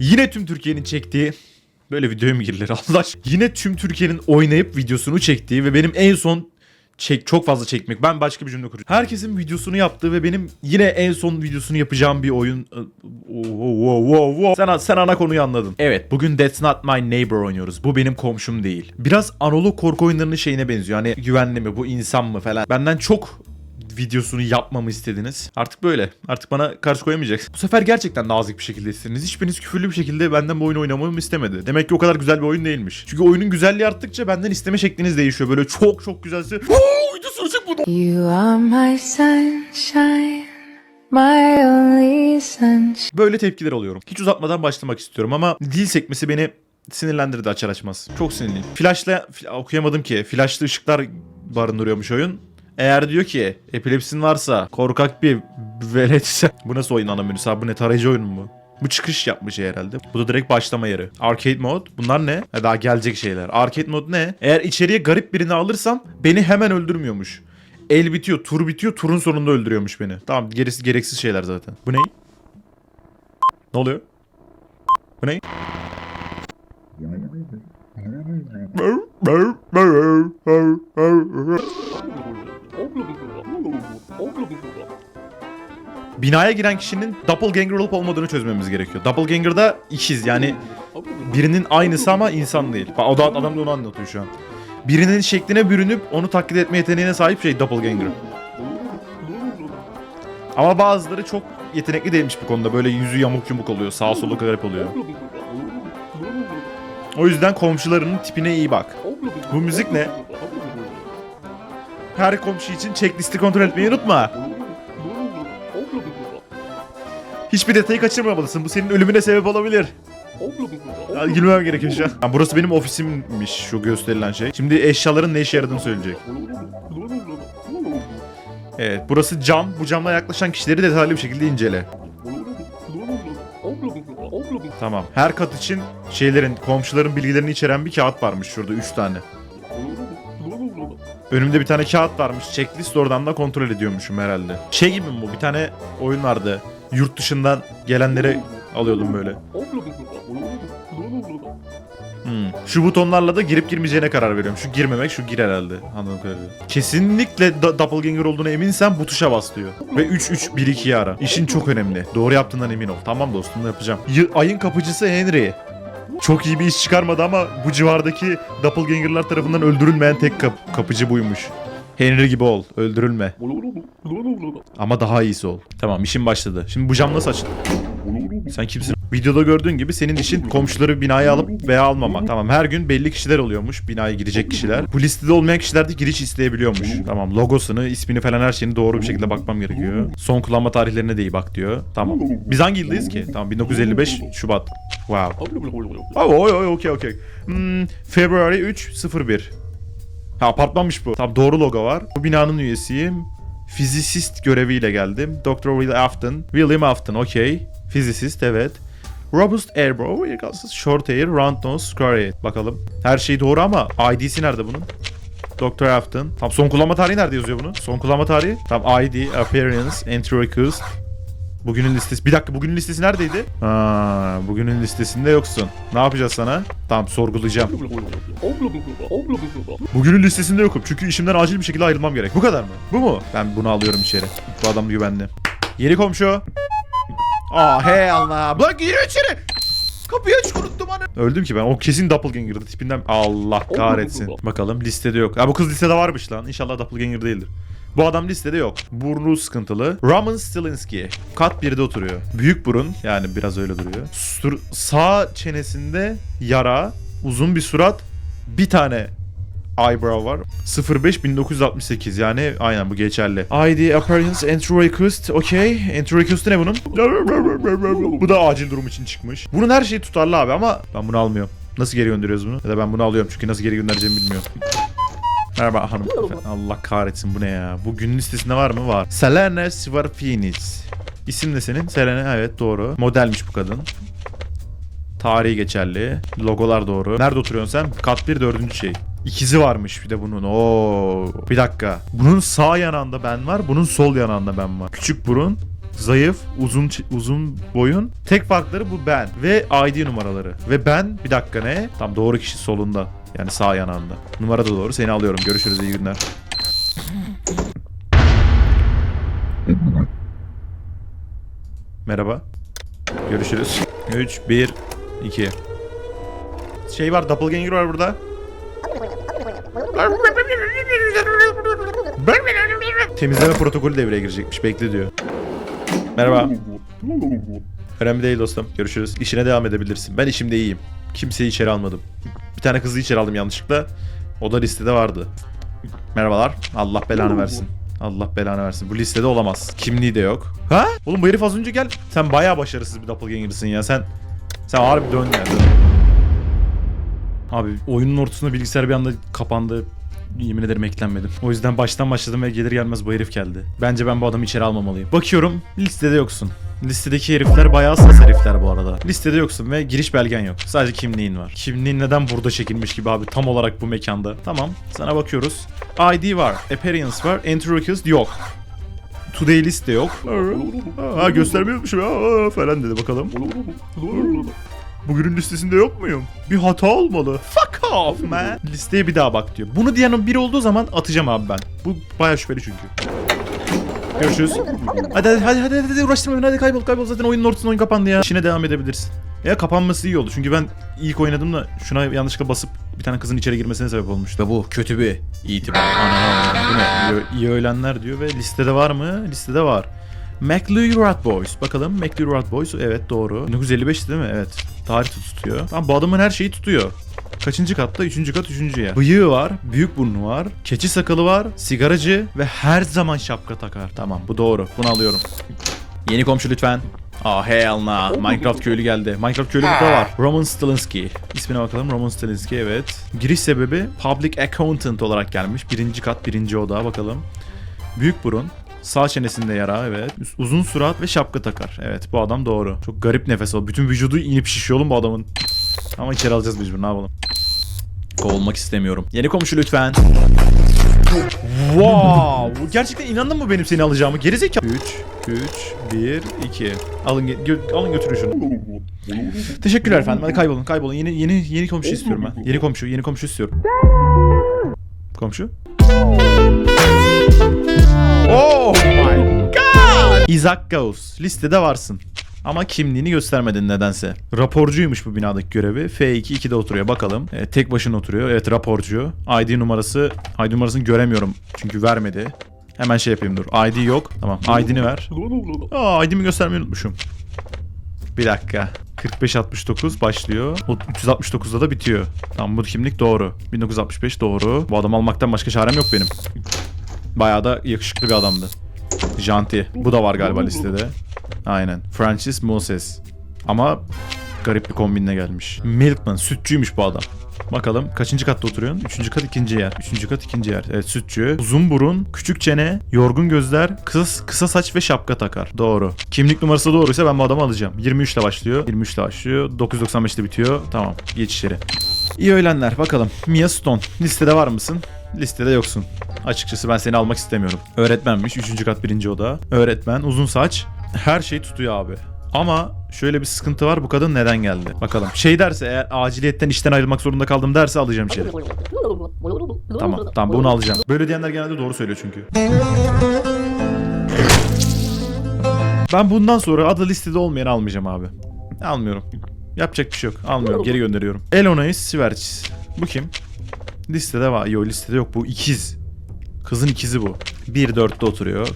Yine tüm Türkiye'nin çektiği Böyle videoya mı girilir Allah aşkına? Yine tüm Türkiye'nin oynayıp videosunu çektiği ve benim en son çek çok fazla çekmek. Ben başka bir cümle kuracağım. Herkesin videosunu yaptığı ve benim yine en son videosunu yapacağım bir oyun. Oh. Sen sen ana konuyu anladın. Evet, bugün That's Not My Neighbor oynuyoruz. Bu benim komşum değil. Biraz analog korku oyunlarının şeyine benziyor. Hani güvenli mi, bu insan mı falan. Benden çok videosunu yapmamı istediniz. Artık böyle. Artık bana karşı koyamayacaksın. Bu sefer gerçekten nazik bir şekilde istediniz. Hiçbiriniz küfürlü bir şekilde benden bu oyunu oynamamı istemedi. Demek ki o kadar güzel bir oyun değilmiş. Çünkü oyunun güzelliği arttıkça benden isteme şekliniz değişiyor. Böyle çok çok güzelse "Oo, videosunu çek bunu. You are my sunshine, my only sunshine. Böyle tepkiler alıyorum. Hiç uzatmadan başlamak istiyorum ama dil sekmesi beni sinirlendirdi açar açmaz. Çok sinirliyim. Flashla fl- okuyamadım ki. Flashlı ışıklar barındırıyormuş oyun. Eğer diyor ki epilepsin varsa korkak bir veletse bu nasıl oyun ana menüsü abi bu ne tarayıcı oyun mu bu? Çıkış yapmış herhalde. Bu da direkt başlama yeri. Arcade mode. Bunlar ne? Ha, daha gelecek şeyler. Arcade mode ne? Eğer içeriye garip birini alırsam beni hemen öldürmüyormuş. El bitiyor, tur bitiyor, turun sonunda öldürüyormuş beni. Tamam gerisi gereksiz şeyler zaten. Bu ne? Ne oluyor? Bu ne? Binaya giren kişinin doppelganger olup olmadığını çözmemiz gerekiyor. Doppelganger'da ikiz yani birinin aynısı ama insan değil. O da adam da onu anlatıyor şu an. Birinin şekline bürünüp onu taklit etme yeteneğine sahip şey doppelganger. Ama bazıları çok yetenekli değilmiş bu konuda. Böyle yüzü yamuk yumuk oluyor. Sağ solu garip oluyor. O yüzden komşularının tipine iyi bak. Bu müzik ne? Her komşu için checklisti kontrol etmeyi unutma. Hiçbir detayı kaçırmamalısın. Bu senin ölümüne sebep olabilir. Ya, Gülmem gerekiyor şu an. Ha, burası benim ofisimmiş şu gösterilen şey. Şimdi eşyaların ne işe yaradığını söyleyecek. Evet burası cam. Bu camla yaklaşan kişileri detaylı bir şekilde incele. Tamam. Her kat için şeylerin, komşuların bilgilerini içeren bir kağıt varmış şurada 3 tane. Önümde bir tane kağıt varmış. Checklist oradan da kontrol ediyormuşum herhalde. Şey gibi mi bu? Bir tane oyun vardı. Yurt dışından gelenleri alıyordum böyle. Hmm. Şu butonlarla da girip girmeyeceğine karar veriyorum. Şu girmemek, şu gir herhalde. Anladığım kadarıyla. Kesinlikle da- doppelganger olduğuna eminsen bu tuşa bas diyor. Ve 3-3-1-2'yi ara. İşin çok önemli. Doğru yaptığından emin ol. Tamam dostum yapacağım. Y- ayın kapıcısı Henry. Çok iyi bir iş çıkarmadı ama bu civardaki doppelgangerlar tarafından öldürülmeyen tek kap- kapıcı buymuş. Henry gibi ol. Öldürülme. Ama daha iyisi ol. Tamam işim başladı. Şimdi bu cam nasıl açılır? Sen kimsin? Videoda gördüğün gibi senin işin komşuları binaya alıp veya almamak. Tamam her gün belli kişiler oluyormuş binaya girecek kişiler. Bu listede olmayan kişiler de giriş isteyebiliyormuş. Tamam logosunu, ismini falan her şeyini doğru bir şekilde bakmam gerekiyor. Son kullanma tarihlerine de iyi bak diyor. Tamam. Biz hangi yıldayız ki? Tamam 1955 Şubat. Wow. Oh, oy oy okey okey. Hmm, February 3 01. Ha apartmanmış bu. Tamam doğru logo var. Bu binanın üyesiyim. Fizisist göreviyle geldim. Dr. Will Afton. William Afton okey. Fizisist evet. Robust Airbrow, yıkansız Short Hair, Round Nose, Square Head. Bakalım. Her şey doğru ama ID'si nerede bunun? Dr. Afton. Tam son kullanma tarihi nerede yazıyor bunun? Son kullanma tarihi. Tam ID, Appearance, Entry Request. Bugünün listesi. Bir dakika bugünün listesi neredeydi? Ha, bugünün listesinde yoksun. Ne yapacağız sana? Tamam sorgulayacağım. Bugünün listesinde yokum. Çünkü işimden acil bir şekilde ayrılmam gerek. Bu kadar mı? Bu mu? Ben bunu alıyorum içeri. Bu adam güvenli. Yeni komşu. Aa hey Allah. Bırak giriyor içeri. Kapıyı aç unuttum anı. Öldüm ki ben. O kesin doppelganger'dı tipinden. Allah kahretsin. Bakalım listede yok. Ha bu kız listede varmış lan. İnşallah doppelganger değildir. Bu adam listede yok. Burnu sıkıntılı. Roman Stilinski. Kat 1'de oturuyor. Büyük burun. Yani biraz öyle duruyor. Sur- sağ çenesinde yara. Uzun bir surat. Bir tane eyebrow var. 05 1968 yani aynen bu geçerli. ID appearance entry request okey. Entry request'ı ne bunun? bu da acil durum için çıkmış. Bunun her şeyi tutarlı abi ama ben bunu almıyorum. Nasıl geri gönderiyoruz bunu? Ya da ben bunu alıyorum çünkü nasıl geri göndereceğimi bilmiyorum. Merhaba hanım. Allah kahretsin bu ne ya? Bu günün listesinde var mı? Var. Selena Svarfinis. İsim ne senin? Selena evet doğru. Modelmiş bu kadın. Tarihi geçerli. Logolar doğru. Nerede oturuyorsun sen? Kat 1 dördüncü şey. İkizi varmış bir de bunun. Oo. Bir dakika. Bunun sağ yanağında ben var. Bunun sol yanağında ben var. Küçük burun. zayıf, uzun uzun boyun. Tek farkları bu ben ve ID numaraları. Ve ben bir dakika ne? Tam doğru kişi solunda. Yani sağ yanağında. Numara da doğru. Seni alıyorum. Görüşürüz. iyi günler. Merhaba. Görüşürüz. 3, 1, 2. Şey var, doppelganger var burada. Temizleme protokolü devreye girecekmiş. Bekle diyor. Merhaba. Önemli değil dostum. Görüşürüz. İşine devam edebilirsin. Ben işimde iyiyim. Kimseyi içeri almadım. Bir tane kızı içeri aldım yanlışlıkla. O da listede vardı. Merhabalar. Allah belanı versin. Allah belanı versin. Bu listede olamaz. Kimliği de yok. Ha? Oğlum bu herif az önce gel. Sen bayağı başarısız bir doppelganger'sın ya. Sen sen harbi dön ya. Dön. Abi oyunun ortasında bilgisayar bir anda kapandı. Yemin ederim eklenmedim. O yüzden baştan başladım ve gelir gelmez bu herif geldi. Bence ben bu adamı içeri almamalıyım. Bakıyorum listede yoksun. Listedeki herifler bayağı sas herifler bu arada. Listede yoksun ve giriş belgen yok. Sadece kimliğin var. Kimliğin neden burada çekilmiş gibi abi tam olarak bu mekanda. Tamam sana bakıyoruz. ID var. Appearance var. Entry request yok. Today list de yok. Ha göstermiyormuşum ya falan dedi bakalım. Bugünün listesinde yok muyum? Bir hata olmalı. Fuck off man. Listeye bir daha bak diyor. Bunu diyenin biri olduğu zaman atacağım abi ben. Bu baya şüpheli çünkü. Görüşürüz. Hadi hadi hadi hadi, hadi uğraştırma beni hadi kaybol kaybol zaten oyunun ortasında oyun kapandı ya. İşine devam edebilirsin. Ya kapanması iyi oldu çünkü ben ilk oynadım da şuna yanlışlıkla basıp bir tane kızın içeri girmesine sebep olmuştu. Ve bu kötü bir itibar. Ana, ana, bu ne? İyi, iyi öğlenler diyor ve listede var mı? Listede var. McLuhan Rat Boys. Bakalım McLuhan Rat Boys evet doğru. 1955 değil mi? Evet. Tarih tutuyor. Tamam bu adamın her şeyi tutuyor. Kaçıncı katta? Üçüncü kat, üçüncü yer. Bıyığı var, büyük burnu var, keçi sakalı var, sigaracı ve her zaman şapka takar. Tamam bu doğru. Bunu alıyorum. Yeni komşu lütfen. Ah hell nah. Minecraft köylü geldi. Minecraft köylü burada var. Roman Stilinski. İsmine bakalım. Roman Stilinski evet. Giriş sebebi Public Accountant olarak gelmiş. Birinci kat, birinci oda bakalım. Büyük burun. Sağ çenesinde yara evet. Uzun surat ve şapka takar. Evet bu adam doğru. Çok garip nefes o. Bütün vücudu inip şişiyor oğlum bu adamın. Ama içeri alacağız mecbur ne yapalım. Kovulmak istemiyorum. Yeni komşu lütfen. wow! Gerçekten inandın mı benim seni alacağımı? Gerizekalı. 3, 3, 1, 2. Alın, gö- alın götürün şunu. Teşekkürler efendim. Hadi kaybolun, kaybolun. Yeni yeni yeni komşu istiyorum ben. Yeni komşu, yeni komşu istiyorum. Komşu? Oh my god! Isaac Gauss. Listede varsın. Ama kimliğini göstermedin nedense. Raporcuymuş bu binadaki görevi. F2 2'de oturuyor bakalım. E, tek başına oturuyor. Evet raporcu. ID numarası. ID numarasını göremiyorum. Çünkü vermedi. Hemen şey yapayım dur. ID yok. Tamam ID'ni ver. Aa ID'mi göstermeyi unutmuşum. Bir dakika. 4569 başlıyor. O 369'da da bitiyor. Tamam bu kimlik doğru. 1965 doğru. Bu adam almaktan başka çarem yok benim. Bayağı da yakışıklı bir adamdı. Janti. Bu da var galiba listede. Aynen. Francis Moses. Ama garip bir kombinle gelmiş. Milkman. Sütçüymüş bu adam. Bakalım kaçıncı katta oturuyorsun? Üçüncü kat ikinci yer. Üçüncü kat ikinci yer. Evet sütçü. Uzun burun, küçük çene, yorgun gözler, kısa, kısa saç ve şapka takar. Doğru. Kimlik numarası doğruysa ben bu adamı alacağım. 23 ile başlıyor. 23 ile başlıyor. 995'te bitiyor. Tamam. Geç. İyi öğlenler. Bakalım. Mia Stone. Listede var mısın? Listede yoksun. Açıkçası ben seni almak istemiyorum. Öğretmenmiş. Üçüncü kat birinci oda. Öğretmen. Uzun saç. Her şey tutuyor abi. Ama şöyle bir sıkıntı var. Bu kadın neden geldi? Bakalım. Şey derse eğer aciliyetten işten ayrılmak zorunda kaldım derse alacağım içeri. Tamam. Tamam bunu alacağım. Böyle diyenler genelde doğru söylüyor çünkü. Ben bundan sonra adı listede olmayanı almayacağım abi. Almıyorum. Yapacak bir şey yok. Almıyorum. Geri gönderiyorum. Elonais Sivercis. Bu kim? Listede var. Yok listede yok. Bu ikiz. Kızın ikizi bu. 1-4'te oturuyor.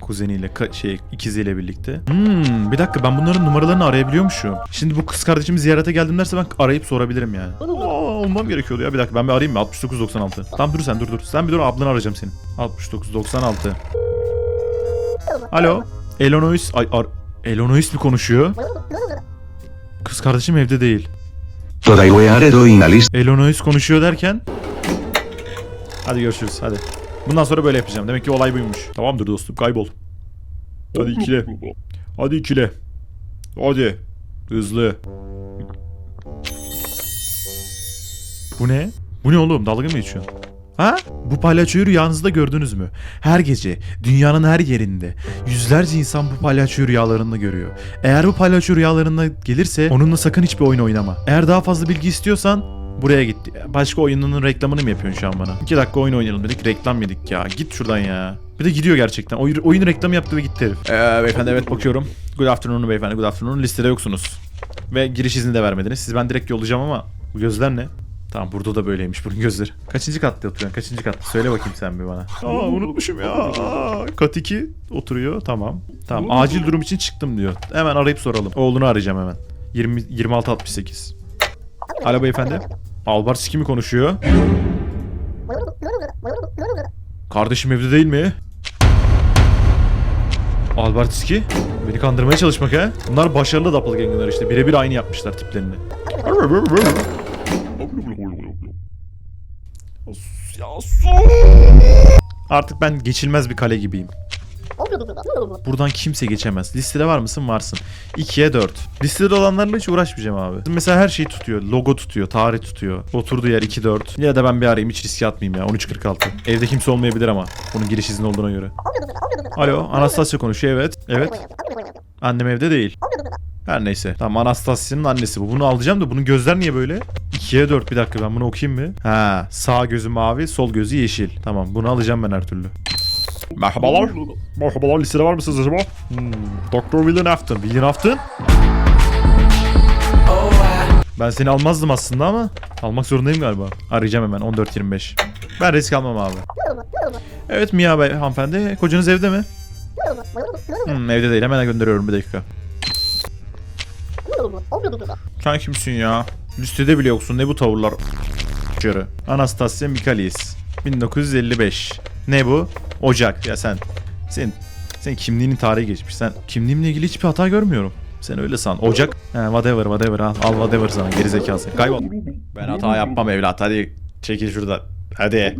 Kuzeniyle, şey ikiziyle birlikte. Hmm, bir dakika ben bunların numaralarını arayabiliyormuşum. Şimdi bu kız kardeşimi ziyarete geldim derse ben arayıp sorabilirim yani. Aa, olmam gerekiyordu ya. Bir dakika ben bir arayayım mı? 6996. Tamam dur sen dur dur. Sen bir dur ablanı arayacağım seni. 6996. Alo. Elonois. Ay ar Elonois mi konuşuyor? Kız kardeşim evde değil. Elonois konuşuyor derken Hadi görüşürüz hadi. Bundan sonra böyle yapacağım. Demek ki olay buymuş. Tamamdır dostum kaybol. Hadi ikile. Hadi ikile. Hadi. Hızlı. Bu ne? Bu ne oğlum? Dalga mı geçiyorsun? Ha? Bu palyaçoyu rüyanızda gördünüz mü? Her gece dünyanın her yerinde yüzlerce insan bu palyaçoyu rüyalarında görüyor. Eğer bu palyaço rüyalarında gelirse onunla sakın hiçbir oyun oynama. Eğer daha fazla bilgi istiyorsan buraya git. Başka oyununun reklamını mı yapıyorsun şu an bana? 2 dakika oyun oynayalım dedik reklam yedik ya. Git şuradan ya. Bir de gidiyor gerçekten. Oyun, oyun reklamı yaptı ve gitti herif. Ee, beyefendi evet bakıyorum. Good afternoon beyefendi good afternoon. Listede yoksunuz. Ve giriş izni de vermediniz. Siz ben direkt yollayacağım ama bu gözler ne? Tamam burada da böyleymiş bunun gözleri. Kaçıncı katta oturuyorsun? Kaçıncı katta? Söyle bakayım sen bir bana. Aa unutmuşum ya. Aa, kat 2 oturuyor. Tamam. Tamam. Acil durum için çıktım diyor. Hemen arayıp soralım. Oğlunu arayacağım hemen. 20 26 68. Alo beyefendi. Albarski mi konuşuyor? Kardeşim evde değil mi? Albertiski? Beni kandırmaya çalışmak ha? Bunlar başarılı doppelganger'lar işte. Birebir aynı yapmışlar tiplerini. Artık ben geçilmez bir kale gibiyim. Buradan kimse geçemez. Listede var mısın? Varsın. 2'ye 4. Listede olanlarla hiç uğraşmayacağım abi. Mesela her şeyi tutuyor. Logo tutuyor. Tarih tutuyor. Oturduğu yer 2-4. Ya da ben bir arayayım hiç riske atmayayım ya. 13.46. Evde kimse olmayabilir ama. Bunun giriş izni olduğuna göre. Alo. Anastasia konuşuyor evet. Evet. Annem evde değil. Her neyse. Tamam Anastasia'nın annesi bu. Bunu alacağım da bunun gözler niye böyle? 2'ye 4 bir dakika ben bunu okuyayım mı? Ha, sağ gözü mavi, sol gözü yeşil. Tamam bunu alacağım ben her türlü. Merhabalar. Merhabalar listede var mısınız acaba? Hmm, Dr. William Afton. William Afton? Ben seni almazdım aslında ama almak zorundayım galiba. Arayacağım hemen 14.25. Ben risk almam abi. Evet Mia Bey hanımefendi. Kocanız evde mi? Hmm, evde değil hemen gönderiyorum bir dakika. Sen kimsin ya? Listede bile yoksun. Ne bu tavırlar? Çarı. Anastasia Mikalis. 1955. Ne bu? Ocak. Ya sen... Sen... Sen kimliğinin tarihi geçmiş. Sen kimliğimle ilgili hiçbir hata görmüyorum. Sen öyle san. Ocak. He, whatever whatever al. Al whatever sana. Geri zekalı sen. Kaybol. Ben hata yapmam evlat. Hadi çekil şuradan. Hadi.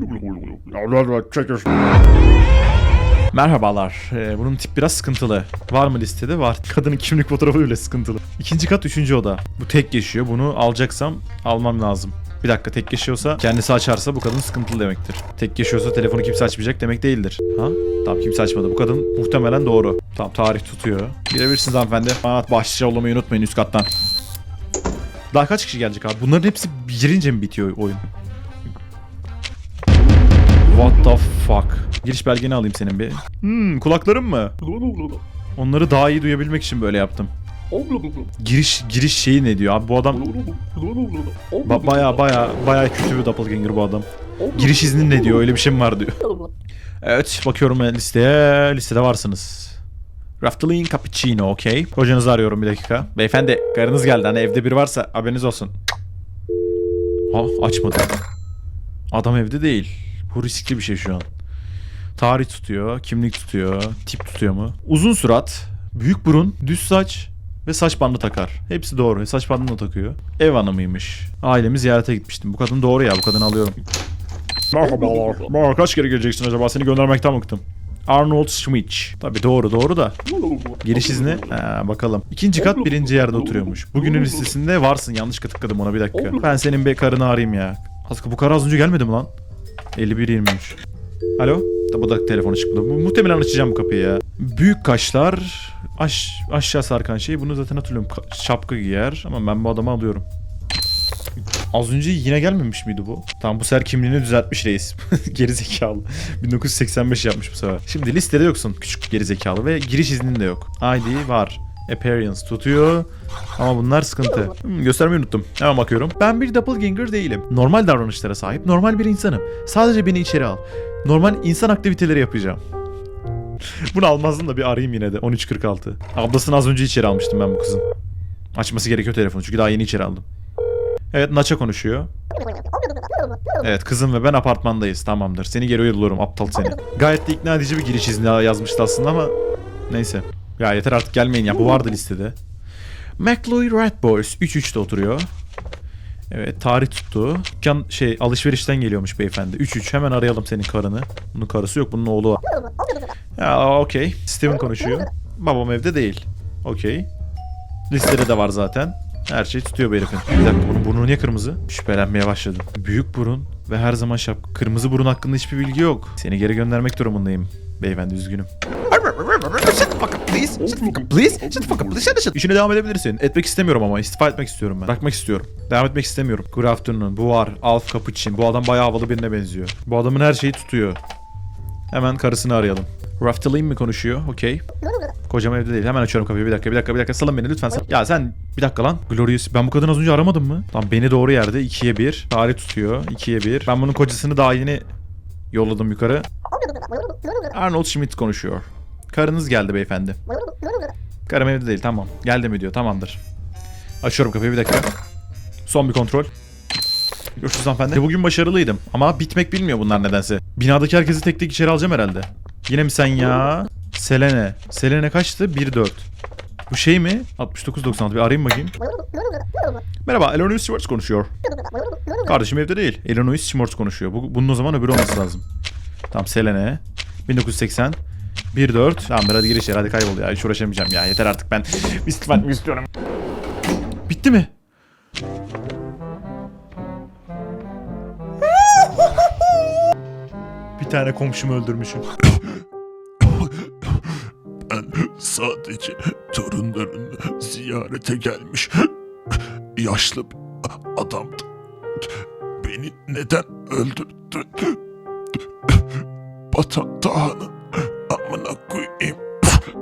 Merhabalar. Ee, bunun tip biraz sıkıntılı. Var mı listede? Var. Kadının kimlik fotoğrafı bile sıkıntılı. İkinci kat üçüncü oda. Bu tek geçiyor. Bunu alacaksam almam lazım. Bir dakika tek geçiyorsa kendisi açarsa bu kadın sıkıntılı demektir. Tek geçiyorsa telefonu kimse açmayacak demek değildir. Ha? Tamam kimse açmadı. Bu kadın muhtemelen doğru. Tamam tarih tutuyor. Girebilirsiniz hanımefendi. Bana bahşiş yollamayı unutmayın üst kattan. Daha kaç kişi gelecek abi? Bunların hepsi girince mi bitiyor oyun? What the fuck? Giriş belgeni alayım senin bir. Hmm, kulaklarım mı? Onları daha iyi duyabilmek için böyle yaptım. Giriş giriş şeyi ne diyor abi bu adam ba- baya baya baya kötü bir doppelganger bu adam. Giriş izni ne diyor öyle bir şey mi var diyor. Evet bakıyorum listeye listede varsınız. Raftalin Cappuccino okey. Kocanızı arıyorum bir dakika. Beyefendi karınız geldi hani evde biri varsa haberiniz olsun. Ha açmadı. Adam evde değil. Bu riskli bir şey şu an. Tarih tutuyor, kimlik tutuyor, tip tutuyor mu? Uzun surat, büyük burun, düz saç ve saç bandı takar. Hepsi doğru. Saç bandını da takıyor. Ev hanımıymış. Ailemi ziyarete gitmiştim. Bu kadın doğru ya. Bu kadını alıyorum. Merhabalar. Merhaba. Kaç kere geleceksin acaba? Seni göndermekten bıktım. Arnold Schmitz. Tabi doğru doğru da. Giriş izni. Ha, bakalım. İkinci kat birinci yerde oturuyormuş. Bugünün listesinde varsın. Yanlış tıkladım ona bir dakika. Ben senin be karını arayayım ya. Aslında bu karı az önce gelmedi mi lan? 51-23. Alo? Bu da telefonu çıkmadı. Muhtemelen açacağım bu kapıyı ya. Büyük kaşlar, aş, aşağı sarkan şey. Bunu zaten hatırlıyorum. Ka- şapka giyer. Ama ben bu adamı alıyorum. Az önce yine gelmemiş miydi bu? Tamam bu sefer kimliğini düzeltmiş reis. gerizekalı. 1985 yapmış bu sefer. Şimdi listede yoksun küçük gerizekalı ve giriş iznin de yok. ID var. Appearance tutuyor. Ama bunlar sıkıntı. Hmm, göstermeyi unuttum. Hemen bakıyorum. Ben bir doppelganger değilim. Normal davranışlara sahip normal bir insanım. Sadece beni içeri al. Normal insan aktiviteleri yapacağım. Bunu almazdım da bir arayayım yine de. 13.46. Ablasını az önce içeri almıştım ben bu kızın. Açması gerekiyor telefonu çünkü daha yeni içeri aldım. Evet Naça konuşuyor. Evet kızım ve ben apartmandayız tamamdır. Seni geri yolluyorum aptal seni. Gayet de ikna edici bir giriş izni yazmıştı aslında ama neyse. Ya yeter artık gelmeyin ya bu vardı listede. McLoy Red Boys 3-3'te oturuyor. Evet tarih tuttu. Dükkan şey alışverişten geliyormuş beyefendi. 3-3 hemen arayalım senin karını. Bunun karısı yok bunun oğlu var. Ya okey. Steven konuşuyor. Babam evde değil. Okey. Listede de var zaten. Her şey tutuyor bu herifin. Bir dakika bunun burnu niye kırmızı? Şüphelenmeye başladım. Büyük burun, Ve her zaman şap. Kırmızı burun hakkında hiçbir bilgi yok. Seni geri göndermek durumundayım. Beyefendi üzgünüm. İşine devam edebilirsin. Etmek istemiyorum ama istifa etmek istiyorum ben. Bırakmak istiyorum. Devam etmek istemiyorum. Good afternoon. Bu var. Alf Capuchin. Bu adam bayağı havalı birine benziyor. Bu adamın her şeyi tutuyor. Hemen karısını arayalım. Raftalin mi konuşuyor? Okey. Kocam evde değil. Hemen açıyorum kapıyı. Bir dakika, bir dakika, bir dakika. Salın beni lütfen. Sal. Ya sen bir dakika lan. Glorious. Ben bu kadını az önce aramadım mı? Tamam beni doğru yerde. 2'ye 1. Tarih tutuyor. 2'ye 1. Ben bunun kocasını daha yeni yolladım yukarı. Arnold Schmidt konuşuyor. Karınız geldi beyefendi. Karım evde değil. Tamam. Geldi mi diyor. Tamamdır. Açıyorum kapıyı bir dakika. Son bir kontrol. Görüşürüz hanımefendi. Bugün başarılıydım. Ama bitmek bilmiyor bunlar nedense. Binadaki herkesi tek tek içeri alacağım herhalde. Yine mi sen ya? Selene. Selene kaçtı? 1-4. Bu şey mi? 69-96. Bir arayayım bakayım. Merhaba, Eloise Schwartz konuşuyor. Kardeşim evde değil. Eloise Schwartz konuşuyor. Bu, bunun o zaman öbürü olması lazım. Tamam, Selene. 1980. 1-4. Tamam hadi gir içeri hadi kaybol ya. Hiç uğraşamayacağım ya. Yeter artık ben istifa etmek istiyorum. Bitti mi? Bir tane komşumu öldürmüşüm. Sadece torunlarını ziyarete gelmiş yaşlı adamdı. Beni neden öldürdü? Batan Dağı'nın